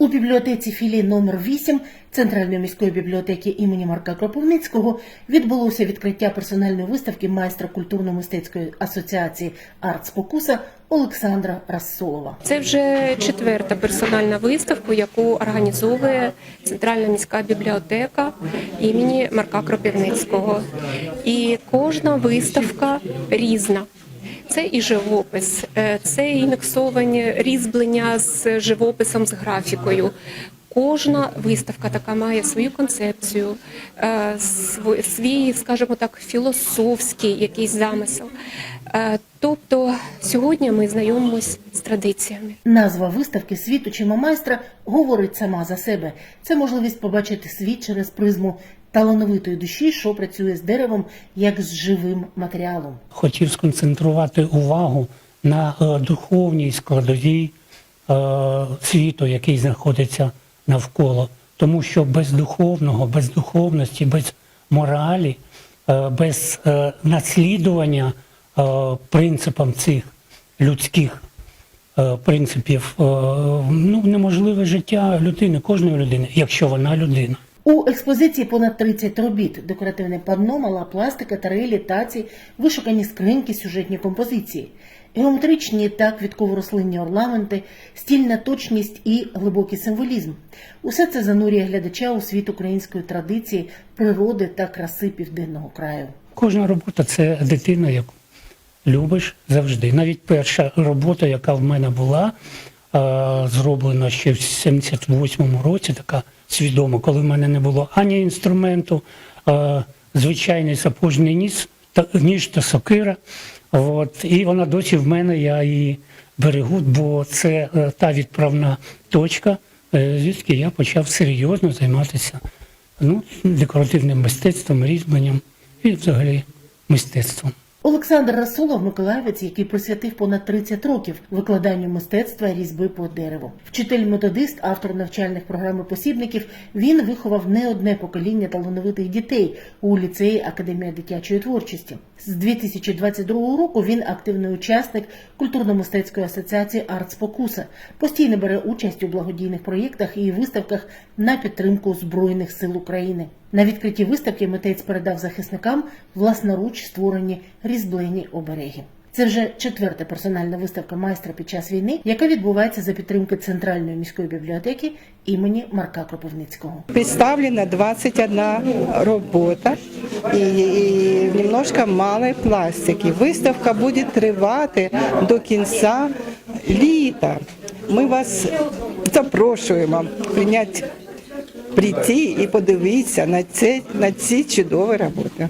У бібліотеці філії номер 8 Центральної міської бібліотеки імені Марка Кропивницького відбулося відкриття персональної виставки майстра культурно-мистецької асоціації «Арт Спокуса» Олександра Рассолова. Це вже четверта персональна виставка, яку організовує Центральна міська бібліотека імені Марка Кропивницького. І кожна виставка різна. Це і живопис, е, це і міксовані різьблення з живописом, з графікою. Кожна виставка така має свою концепцію, е, свій, скажімо так, філософський якийсь замисел. Е, Тобто сьогодні ми знайомимось з традиціями. Назва виставки «Світ очима майстра» говорить сама за себе. Це можливість побачити світ через призму талановитої душі, що працює з деревом як з живим матеріалом. хотів сконцентрувати увагу на е, духовній складовій е, світу, який знаходиться навколо. Тому що без духовного, без духовності, без моралі, е, без наслідування принципам цих людських принципів ну, неможливе життя людини, кожної людини, якщо вона людина. У експозиції понад 30 робіт, декоративне панно, мала пластика, тарелі, таці, вишукані скриньки, сюжетні композиції, геометричні та квітково-рослинні орнаменти, стільна точність і глибокий символізм. Усе це занурює глядача у світ української традиції, природи та краси південного краю. Кожна робота це дитина, яку любиш завжди. Навіть перша робота, яка в мене була, зроблена ще в 78-му році, така свідома, коли в мене не було ані інструменту, е, звичайний сапожний ніж та, ніж та сокира. От, і вона досі в мене, я її берегу, бо це е, та відправна точка, е, звідки я почав серйозно займатися ну, декоративним мистецтвом, різьбленням і взагалі мистецтвом. Олександр Расулов – миколаївець, який присвятив понад 30 років викладанню мистецтва різьби по дереву. Вчитель-методист, автор навчальних програм і посібників, він виховав не одне покоління талановитих дітей у ліцеї Академія дитячої творчості. З 2022 року він активний учасник культурно-мистецької асоціації «Арт Спокуса». Постійно бере участь у благодійних проєктах і виставках на підтримку Збройних сил України. На відкритті виставки митець передав захисникам власноруч створені різьблені обереги. Це вже четверта персональна виставка майстра під час війни, яка відбувається за підтримки Центральної міської бібліотеки імені Марка Кропивницького. Представлена 21 работа и, и немножко малой пластики. Выставка будет тривати до кінця літа. Ми вас запрошуємо прийняти, прийти і подивитися на, це, на ці чудові роботи.